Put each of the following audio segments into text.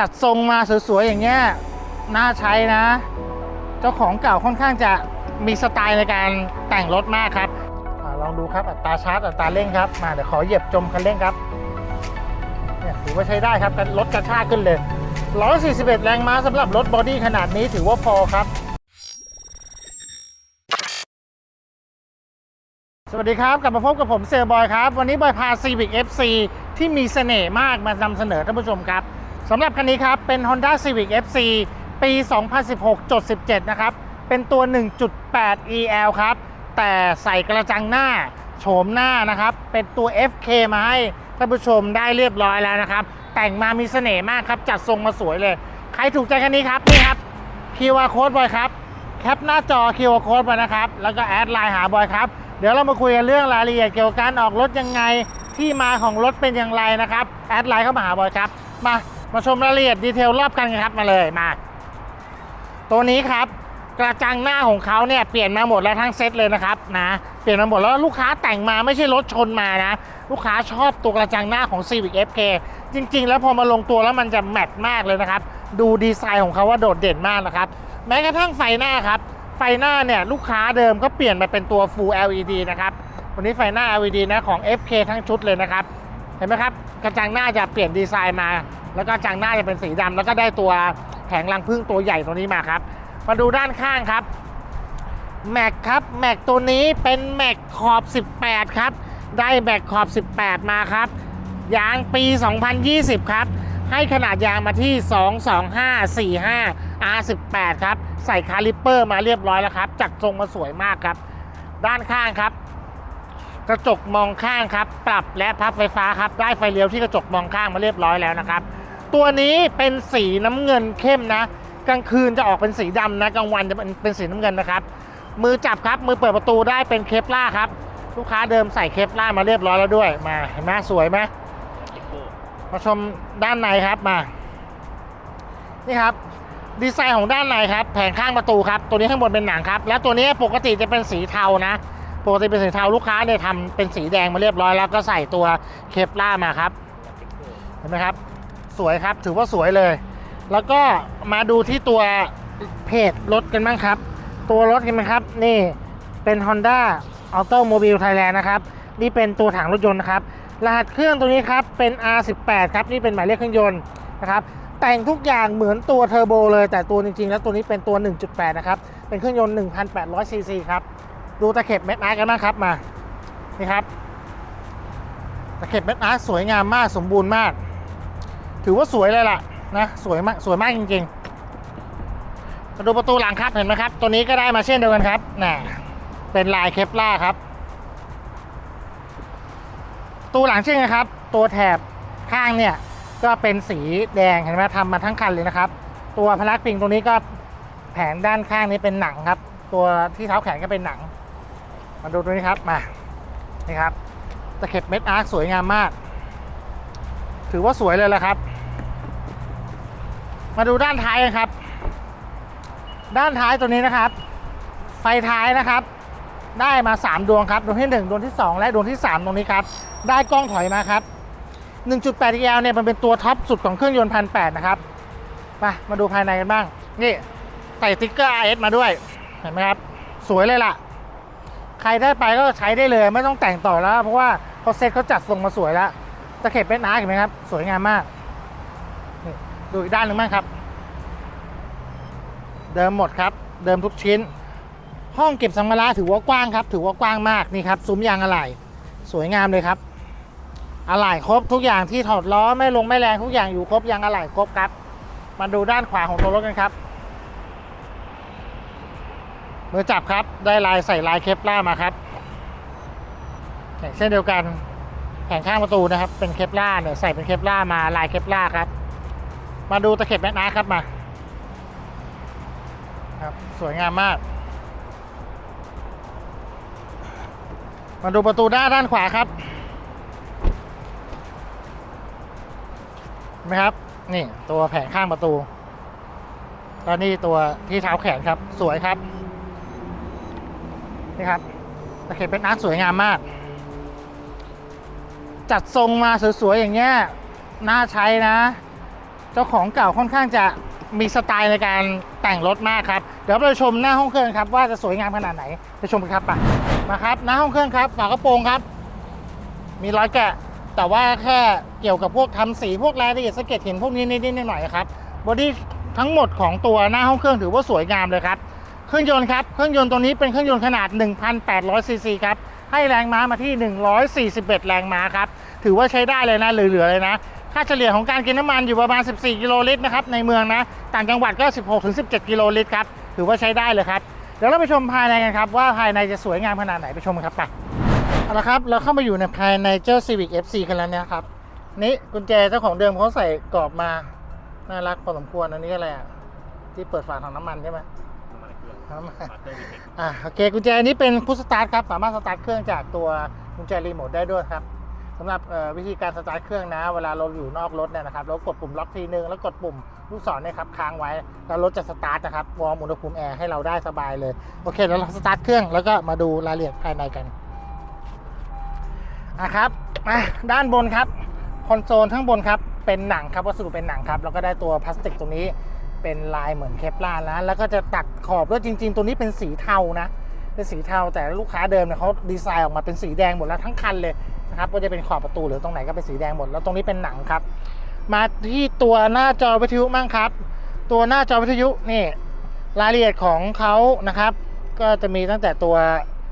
จัดทรงมาสวยๆ อย่างเงี้ยน่าใช้นะ เจ้าของเก่าค่อนข้างจะมีสไตล์ในการแต่งรถมากครับอลองดูครับอัตราชาร์จอัตราเร่งครับมาเดี๋ยวขอเหยียบจมคันเร่งครับเนี่ยถือว่าใช้ได้ครับรถกระชากขึ้นเลย 141 แรงม้าสำหรับรถบอดี้ขนาดนี้ถือว่าพอครับ สวัสดีครับกลับมาพบกับผมเซลลบอยครับ วันนี้บอยพา Civic FC ที่มีเสน่ห์มากมานำเสนอท่านผู้ชมครับ สำหรับคันนี้ครับ เป็น Honda Civic FC ปี 2016.17 นะครับ เป็นตัว 1.8 EL ครับ แต่ใส่กระจังหน้า โฉมหน้านะครับ เป็นตัว FK มาให้ท่านผู้ชมได้เรียบร้อยแล้วนะครับ แต่งมามีเสน่ห์มากครับ จัดทรงมาสวยเลย ใครถูกใจคันนี้ครับ นี่ครับ QR Code บอยครับ แคปหน้าจอ QR Code มานะครับ แล้วก็แอดไลน์หาบอยครับ เดี๋ยวเรามาคุยกันเรื่องรายละเอียดเกี่ยวกับการออกรถยังไง ที่มาของรถเป็นอย่างไรนะครับ แอดไลน์เข้ามาหาบอยครับ มา มาชมรายละเอียดดีเทลรอบกันกันครับมาเลยมา ตัวนี้ครับกระจังหน้าของเขาเนี่ยเปลี่ยนมาหมดแล้วทั้งเซตเลยนะครับนะเปลี่ยนมาหมดแล้วลูกค้าแต่งมาไม่ใช่รถชนมานะ ลูกค้าชอบตัวกระจังหน้าของ Civic FK จริง ๆ แล้วพอมาลงตัวแล้วมันจะแมทมากเลยนะครับ ดูดีไซน์ของเขาว่าโดดเด่นมากนะครับ แม้กระทั่งไฟหน้าครับ ไฟหน้าเนี่ยลูกค้าเดิมก็เปลี่ยนมาเป็นตัว Full LED นะครับวันนี้ไฟหน้า LED นะของ FK ทั้งชุดเลยนะครับ ห็นไหมครับกระจังหน้าจะเปลี่ยนดีไซน์มา แล้วก็กระจังหน้าจะเป็นสีดำแล้วก็ได้ตัวแผงรังพึ่งตัวใหญ่ตัวนี้มาครับ มาดูด้านข้างครับแม็กครับแม็กตัวนี้เป็นแม็กขอบ 18 ครับ ได้แม็กขอบ 18 มาครับ ยางปี 2020 ครับ ให้ขนาดยางมาที่ 22545 R18 ครับ ใส่คาลิปเปอร์มาเรียบร้อยแล้วครับ จัดทรงมาสวยมากครับ ด้านข้างครับ กระจกมองข้างครับ ปรับและพับไฟฟ้าครับ ได้ไฟเลี้ยวที่กระจกมองข้างมาเรียบร้อยแล้วนะครับ ตัวนี้เป็นสีน้ำเงินเข้มนะ กลางคืนจะออกเป็นสีดำนะ กลางวันจะเป็นเป็นสีน้ำเงินนะครับ มือจับครับ มือเปิดประตูได้เป็นเคปล่าครับ ลูกค้าเดิมใส่เคปล่ามาเรียบร้อยแล้วด้วย มาเห็นไหมสวยไหมมาชมด้านในครับมา นี่ครับดีไซน์ของด้านในครับ แผงข้างประตูครับ ตัวนี้ข้างบนเป็นหนังครับ แล้วตัวนี้ปกติจะเป็นสีเทานะ ปกติเป็นสีเทาลูกค้าเนี่ยทำเป็นสีแดงมาเรียบร้อยแล้วก็ใส่ตัวเคปล่ามาครับเห็นไหมครับ สวยครับถือว่าสวยเลย แล้วก็มาดูที่ตัวเพจรถกันบ้างครับ ตัวรถกันไหมครับ นี่เป็น Honda Automobile Thailand นะครับ นี่เป็นตัวถังรถยนต์นะครับ รหัสเครื่องตัวนี้ครับ เป็น R18 ครับ นี่เป็นหมายเลขเครื่องยนต์นะครับแต่งทุกอย่างเหมือนตัวเทอร์โบเลยแต่ตัวจริงๆ แล้วตัวนี้เป็นตัว 1.8 นะครับ เป็นเครื่องยนต์ 1,800ซีซีครับ ดูตะเข็บเม็ดอาร์กันบ้างครับมา นี่ครับ ตะเข็บเม็ดอาร์สวยงามมากสมบูรณ์มาก ถือว่าสวยเลยล่ะนะสวยมากสวยมากจริงๆมาดูประตูหลังครับเห็นไหมครับ ตัวนี้ก็ได้มาเช่นเดียวกันครับน่ะเป็นลายเคปล่าร์ครับตูหลังเช่นกันครับ ตัวแถบข้างเนี่ยก็เป็นสีแดงเห็นไหมทำมาทั้งคันเลยนะครับ ตัวพลักพิงตรงนี้ก็แผงด้านข้างนี้เป็นหนังครับ ตัวที่เท้าแขนก็เป็นหนัง มาดูตัวนี้ครับ มา นี่ครับ ตะเข็บเม็ดอาร์คสวยงามมาก ถือว่าสวยเลยแหละครับ มาดูด้านท้ายกันครับ ด้านท้ายตัวนี้นะครับ ไฟท้ายนะครับ ได้มา 3 ดวงครับ ดวงที่ 1 ดวงที่ 2 และดวงที่ 3 ตรงนี้ครับ ได้กล้องถอยมาครับ 1.8 EL เนี่ยมันเป็นตัวท็อปสุดของเครื่องยนต์พันแนะครับ มา มาดูภายในกันบ้าง นี่ใส่สติ๊กเกอร์ RS มาด้วย เห็นไหมครับ สวยเลยล่ะ ใครได้ไปก็ใช้ได้เลยไม่ต้องแต่งต่อแล้วเพราะว่าเขาเซ็ตเขาจัดทรงมาสวยแล้วตะเข็บเป็นอาร์เห็นไหมครับ สวยงามมากนี่ดูอีกด้านหนึ่งบ้างครับ เดิมหมดครับ เดิมทุกชิ้น ห้องเก็บสัมภาระถือว่ากว้างครับ ถือว่ากว้างมากนี่ครับซุ้มยางอะไหล่สวยงามเลยครับอะไหล่ครบทุกอย่างที่ถอดล้อไม่ลงไม่แรงทุกอย่างอยู่ครบยางอะไหล่ครบครับ มาดูด้านขวาของตัวรถกันครับ มือจับครับได้ลายใส่ลายเคปล่ามาครับเช่นเดียวกันแผงข้างประตูนะครับ เป็นเคปล่าเนี่ยใส่เป็นเคปล่ามาลายเคปล่าครับ มาดูตะเข็บแมกนาครับมาครับสวยงามมาก มาดูประตูด้านด้านขวาครับเห็นไหมครับนี่ตัวแผงข้างประตูแล้วนี่ตัวที่เท้าแขนครับ สวยครับ นี่ครับตะเข็บเป็นอาร์ตสวยงามมาก จัดทรงมาสวยๆอย่างเงี้ยน่าใช้นะ เจ้าของเก่าค่อนข้างจะมีสไตล์ในการแต่งรถมากครับ เดี๋ยวเราไปชมหน้าห้องเครื่องครับ ว่าจะสวยงามขนาดไหนไปชมกันครับไปมาครับหน้าห้องเครื่องครับ ฝากระโปรงครับ มีรอยแกะ แต่ว่าแค่เกี่ยวกับพวกทำสีพวกรายละเอียดสะเก็ดหินพวกนี้นิดๆหน่อยๆครับบอดี้ทั้งหมดของตัวหน้าห้องเครื่องถือว่าสวยงามเลยครับ เครื่องยนต์ครับเครื่องยนต์ตัวนี้เป็นเครื่องยนต์ขนาด 1,800ซีซีครับให้แรงม้ามาที่ 141 แรงม้าครับถือว่าใช้ได้เลยนะเหลือๆเลยนะค่าเฉลี่ยของการกินน้ำมันอยู่ประมาณ 14 กิโลลิตรนะครับในเมืองนะต่างจังหวัดก็ 16-17 กิโลลิตรครับถือว่าใช้ได้เลยครับเดี๋ยวเราไปชมภายในกันครับว่าภายในจะสวยงามขนาดไหนไปชมกันครับไปเอาละครับเราเข้ามาอยู่ในภายในเจ้า Civic FC กันแล้วเนี่ยครับนี่กุญแจเจ้าของเดิมเขาใส่กรอบมาน่ารักพอสมควรอันนี้อะไรอะที่เปิดฝาถังน้ำมันใช่ไหม น้ำมันอ่าโอเคกุญแจอันนี้เป็นพุชสตาร์ทครับสามารถสตาร์ทเครื่องจากตัวกุญแจรีโมทได้ด้วยครับสำหรับเอ่อวิธีการสตาร์ทเครื่องนะ เวลาเราอยู่นอกรถเนี่ยนะครับเรากดปุ่มล็อกทีนึงแล้วกดปุ่มลูกศรเนี่ยครับค้างไว้แล้วรถจะสตาร์ทนะครับวอร์มอุณหภูมิแอร์ให้เราได้สบายเลยโอเคแล้วเราสตาร์ทเครื่องแล้วก็มาดูรายละเอียดภายในกันอะครับมาด้านบนครับคอนโซลข้างบนครับเป็นหนังครับวัสดุเป็นหนังครับแล้วก็ได้ตัวพลาสติกตรงนี้ เป็นลายเหมือนเคปลาร์นะแล้วก็จะตัดขอบด้วยจริง ๆ ตัวนี้เป็นสีเทานะ เป็นสีเทาแต่ลูกค้าเดิมเนี่ยเขาดีไซน์ออกมาเป็นสีแดงหมดแล้วทั้งคันเลยนะครับก็จะเป็นขอบประตูหรือตรงไหนก็เป็นสีแดงหมดแล้วตรงนี้เป็นหนังครับ มาที่ตัวหน้าจอวิทยุมั่งครับ ตัวหน้าจอวิทยุนี่รายละเอียดของเขานะครับ ก็จะมีตั้งแต่ตัว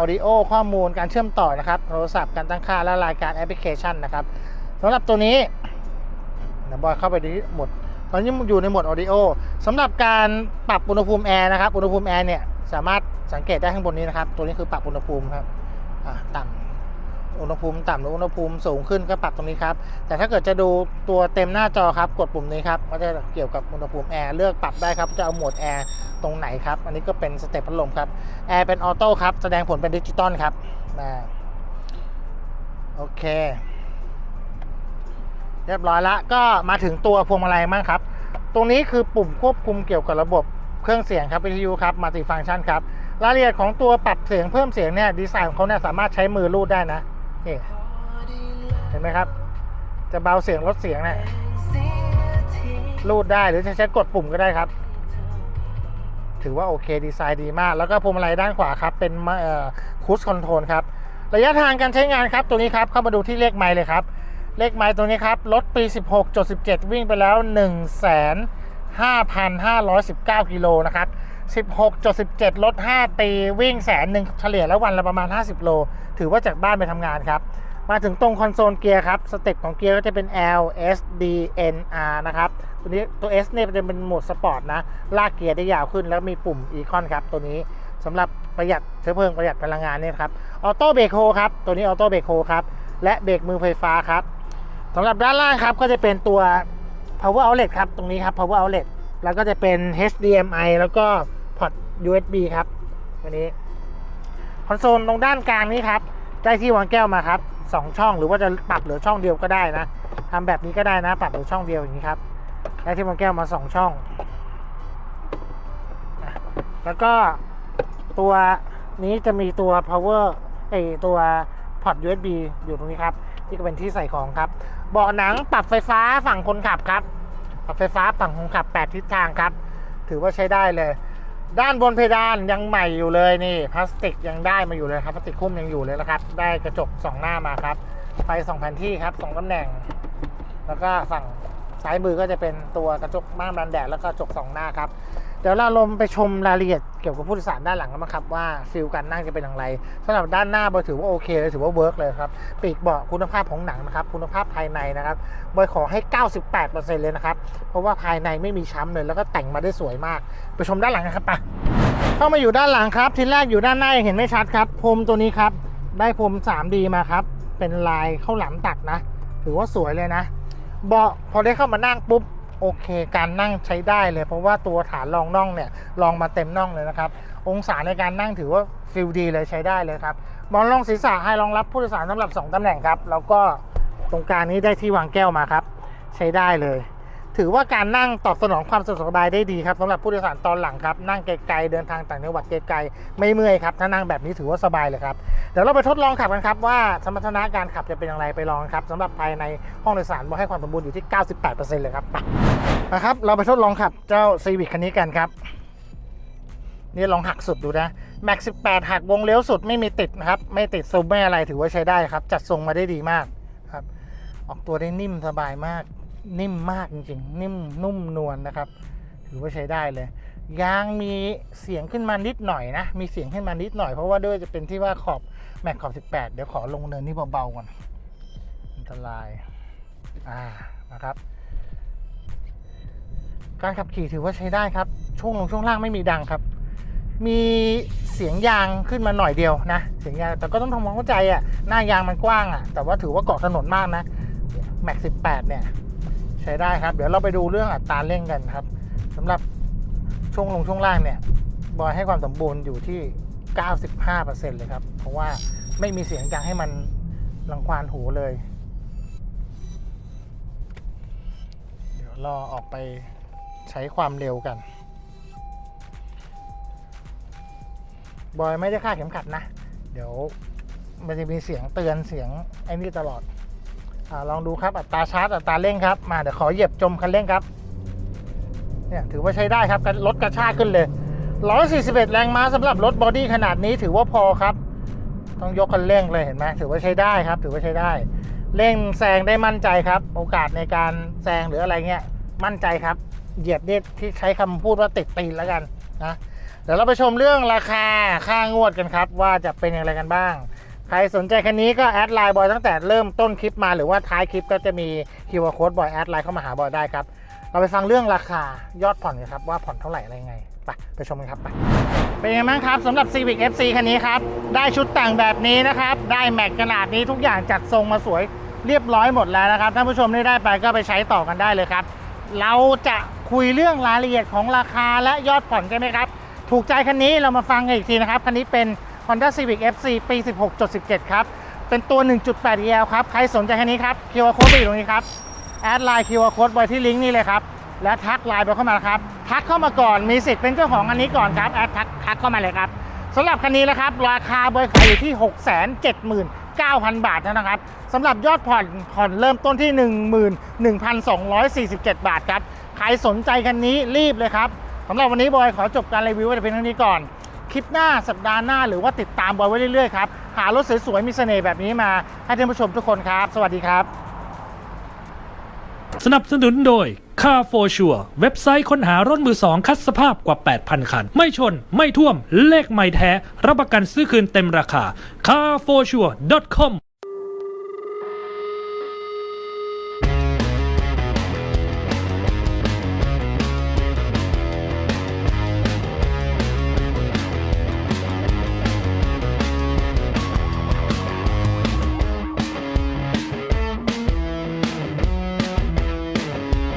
audio ข้อมูลการเชื่อมต่อนะครับโทรศัพท์การตั้งค่าและรายการแอปพลิเคชันนะครับสำหรับตัวนี้เดี๋ยวบอยเข้าไปที่หมด ตอนนี้อยู่ในโหมด audio สำหรับการปรับอุณหภูมิแอร์นะครับ อุณหภูมิแอร์เนี่ยสามารถสังเกตได้ข้างบนนี้นะครับ ตัวนี้คือปรับอุณหภูมิครับต่ำอุณหภูมิต่ำหรืออุณหภูมิสูงขึ้นก็ปรับตรงนี้ครับ แต่ถ้าเกิดจะดูตัวเต็มหน้าจอครับ กดปุ่มนี้ครับก็จะเกี่ยวกับอุณหภูมิแอร์เลือกปรับได้ครับ จะเอาโหมดแอร์ตรงไหนครับ อันนี้ก็เป็นสเต็ปพัดลมครับ แอร์เป็นออโต้ครับ แสดงผลเป็นดิจิตอลครับมาโอเค เรียบร้อยละก็มาถึงตัวพวงมาลัยบ้างครับ ตรงนี้คือปุ่มควบคุมเกี่ยวกับระบบเครื่องเสียงครับวิทยุครับมัลติฟังก์ชันครับรายละเอียดของตัวปรับเสียงเพิ่มเสียงเนี่ยดีไซน์ของเขาเนี่ยสามารถใช้มือรูดได้นะนี่เห็นไหมครับ จะเบาเสียงลดเสียงเนี่ยรูดได้หรือจะใช้กดปุ่มก็ได้ครับ ถือว่าโอเคดีไซน์ดีมาก แล้วก็พวงมาลัยด้านขวาครับ เป็นคูสคอนโทรลครับ ระยะทางการใช้งานครับตัวนี้ครับเข้ามาดูที่เลขไมล์เลยครับ เลขไมล์ตัวนี้ครับ รถปี 16.17 วิ่งไปแล้ว1 5 5 1 9 กิโลนะครับ 16.17 รถ 5 ปีวิ่งแสนหนึ่งเฉลี่ยแล้ววันละประมาณ 50 โล ถือว่าจากบ้านไปทำงานครับ มาถึงตรงคอนโซลเกียร์ครับ สเต็ปของเกียร์ก็จะเป็น L S D N R นะครับ ตัวนี้ตัว S เนี่ยจะเป็นโหมดสปอร์ตนะ ลากเกียร์ได้ยาวขึ้นแล้วมีปุ่มอีคอนครับตัวนี้สำหรับประหยัดเชื้อเพลิงประหยัดพลังงานเนี่ยครับ ออโต้เบรกโฮครับ ตัวนี้ออโต้เบรกโฮครับ และเบรกมือไฟฟ้าครับ สำหรับด้านล่างครับก็จะเป็นตัว power outlet ครับ ตรงนี้ครับ power outlet แล้วก็จะเป็น HDMI แล้วก็พอร์ต USB ครับตัวนี้คอนโซลตรงด้านกลางนี้ครับได้ที่วางแก้วมาครับ2ช่องหรือว่าจะปรับเหลือช่องเดียวก็ได้นะทำแบบนี้ก็ได้นะ ปรับเหลือช่องเดียวอย่างนี้ครับได้ที่วางแก้วมา 2 ช่อง แล้วก็ตัวนี้จะมีตัว power ไอตัวพอร์ต USB อยู่ตรงนี้ครับ ที่ก็เป็นที่ใส่ของครับ เบาะหนังปรับไฟฟ้าฝั่งคนขับครับ ปรับไฟฟ้าฝั่งคนขับ 8 ทิศทางครับ ถือว่าใช้ได้เลย ด้านบนเพดานยังใหม่อยู่เลยนี่พลาสติกยังได้มาอยู่เลยครับพลาสติกคุ้มยังอยู่เลยนะครับ ได้กระจกสองหน้ามาครับ ไฟสองแผ่นที่ครับสองตำแหน่ง แล้วก็ฝั่ง ซ้ายมือก็จะเป็นตัวกระจกม่านบันแดดแล้วก็กระจกสองหน้าครับเดี๋ยวเราลงไปชมรายละเอียดเกี่ยวกับผู้โดยสารด้านหลังกันบ้างครับว่าฟิลการนั่งจะเป็นอย่างไรสำหรับด้านหน้าบอยถือว่าโอเคเลยถือว่าเวิร์กเลยครับปีกเบาะคุณภาพของหนังนะครับคุณภาพภายในนะครับบอยขอให้ 98%เลยนะครับเพราะว่าภายในไม่มีช้ำเลยแล้วก็แต่งมาได้สวยมาก ไปชมด้านหลังกันครับไปเข้ามาอยู่ด้านหลังครับ ทีแรกอยู่ด้านหน้ายังเห็นไม่ชัดครับพรมตัวนี้ครับได้พรม 3D มาครับเป็นลายข้าวหลามตัดนะ ถือว่าสวยเลยนะ เบาะพอได้เข้ามานั่งปุ๊บโอเค การนั่งใช้ได้เลย เพราะว่าตัวฐานรองน่องเนี่ยรองมาเต็มน่องเลยนะครับ องศาในการนั่งถือว่าฟิลดีเลยใช้ได้เลยครับมอนรองศีรษะให้รองรับผู้โดยสารสำหรับ 2ตำแหน่งครับ แล้วก็ตรงกลางนี้ได้ที่วางแก้วมาครับ ใช้ได้เลย ถือว่าการนั่งตอบสนองความสะดวกสบายได้ดีครับสำหรับผู้โดยสารตอนหลังครับนั่งไกลๆเดินทางต่างจังหวัดไกลๆไม่เมื่อยครับถ้านั่งแบบนี้ถือว่าสบายเลยครับเดี๋ยวเราไปทดลองขับกันครับว่าสมรรถนะการขับจะเป็นอย่างไรไปลองครับสำหรับภายในห้องโดยสารบอกให้ความสมบูรณ์อยู่ที่ 98%เลยครับนะครับเราไปทดลองขับเจ้า Civic คันนี้กันครับนี่ลองหักสุดดูนะ Max 18 หักวงเลี้ยวสุดไม่มีติดนะครับ ไม่ติดซูมไม่อะไรถือว่าใช้ได้ครับ จัดทรงมาได้ดีมากครับ ออกตัวได้นิ่มสบายมาก นิ่มมากจริงๆ นิ่มนุ่มนวลนะครับ ถือว่าใช้ได้เลย ยางมีเสียงขึ้นมานิดหน่อยนะ มีเสียงขึ้นมานิดหน่อยเพราะว่าด้วยจะเป็นที่ว่าขอบแม็กขอบ 18 เดี๋ยวขอลงเนินนี่เบาๆก่อนอันตราย อ่านะครับการขับขี่ถือว่าใช้ได้ครับ ช่วงลงช่วงล่างไม่มีดังครับ มีเสียงยางขึ้นมาหน่อยเดียวนะ เสียงยาง แต่ก็ต้องทำความเข้าใจอะ หน้ายางมันกว้างอะ แต่ว่าถือว่าเกาะถนนมากนะ แม็ก18เนี่ย ใช้ได้ครับ เดี๋ยวเราไปดูเรื่องอัตราเร่งกันครับสำหรับช่วงลงช่วงล่างเนี่ย บอยให้ความสมบูรณ์อยู่ที่ 95%เลยครับ เพราะว่าไม่มีเสียงยางให้มันรังควานหูเลย เดี๋ยวรอออกไปใช้ความเร็วกัน บอยไม่ได้คาดเข็มขัดนะ เดี๋ยวมันจะมีเสียงเตือนเสียงไอ้นี่ตลอด ลองดูครับอัตราชาร์จอัตราเร่งครับมาเดี๋ยวขอเหยียบจมคันเร่งครับเนี่ยถือว่าใช้ได้ครับรถกระชากขึ้นเลย 141 แรงม้าสำหรับรถบอดี้ขนาดนี้ถือว่าพอครับ ต้องยกคันเร่งเลยเห็นไหมถือว่าใช้ได้ครับ ถือว่าใช้ได้ เร่งแซงได้มั่นใจครับ โอกาสในการแซงหรืออะไรเงี้ยมั่นใจครับ เหยียบเนี่ยที่ใช้คำพูดว่าติดตีนแล้วกันนะเดี๋ยวเราไปชมเรื่องราคาค่างวดกันครับ ว่าจะเป็นอย่างไรกันบ้าง ใครสนใจคันนี้ก็แอดไลน์บอยตั้งแต่เริ่มต้นคลิปมาหรือว่าท้ายคลิปก็จะมีคิวอาร์โค้ดบอยแอดไลน์เข้ามาหาบอยได้ครับ เราไปฟังเรื่องราคายอดผ่อนกันครับว่าผ่อนเท่าไหร่อะไรยังไงไปไปชมกันครับไปเป็นยังไงบ้างครับสำหรับ Civic FC คันนี้ครับ ได้ชุดแต่งแบบนี้นะครับ ได้แม็กขนาดนี้ทุกอย่างจัดทรงมาสวยเรียบร้อยหมดแล้วนะครับท่านผู้ชมที่ได้ไปก็ไปใช้ต่อกันได้เลยครับ เราจะคุยเรื่องรายละเอียดของราคาและยอดผ่อนกันไหมครับ ถูกใจคันนี้เรามาฟังกันอีกทีนะครับคันนี้เป็น Honda Civic FC ปี 16.17 ครับ เป็นตัว 1.8 EL ครับ ใครสนใจแคันนี้ครับคิวอาร์โค้ดไปอยู่ตรงนี้ครับ แอดไลน์คิวอาร์โค้ดไว้ที่ลิงก์นี่เลยครับ และทักไลน์ไปเข้ามาครับ ทักเข้ามาก่อน มีสิทธิ์เป็นเจ้าของอันนี้ก่อนครับ แอดทักทักเข้ามาเลยครับสำหรับคันนี้นะครับ ราคาบริขายอยู่ที่ 679,000 บาทเท่านั้นครับสำหรับยอดผ่อนผ่อนเริ่มต้นที่ 11,247 บาทครับ ใครสนใจคันนี้รีบเลยครับสำหรับวันนี้บอยขอจบการรีวิวไว้แต่เพียงเท่านี้ก่อน คลิปหน้าสัปดาห์หน้าหรือว่าติดตามบอยไว้เรื่อยๆครับ หารถสวยๆมีเสน่ห์แบบนี้มาให้ท่านผู้ชมทุกคนครับ สวัสดีครับ สนับสนุนโดย Car for Sure เว็บไซต์ค้นหารถมือสองคัดสภาพกว่า 8,000 คัน ไม่ชน ไม่ท่วม เลขไม่แท้ รับประกันซื้อคืนเต็มราคา carforsure.com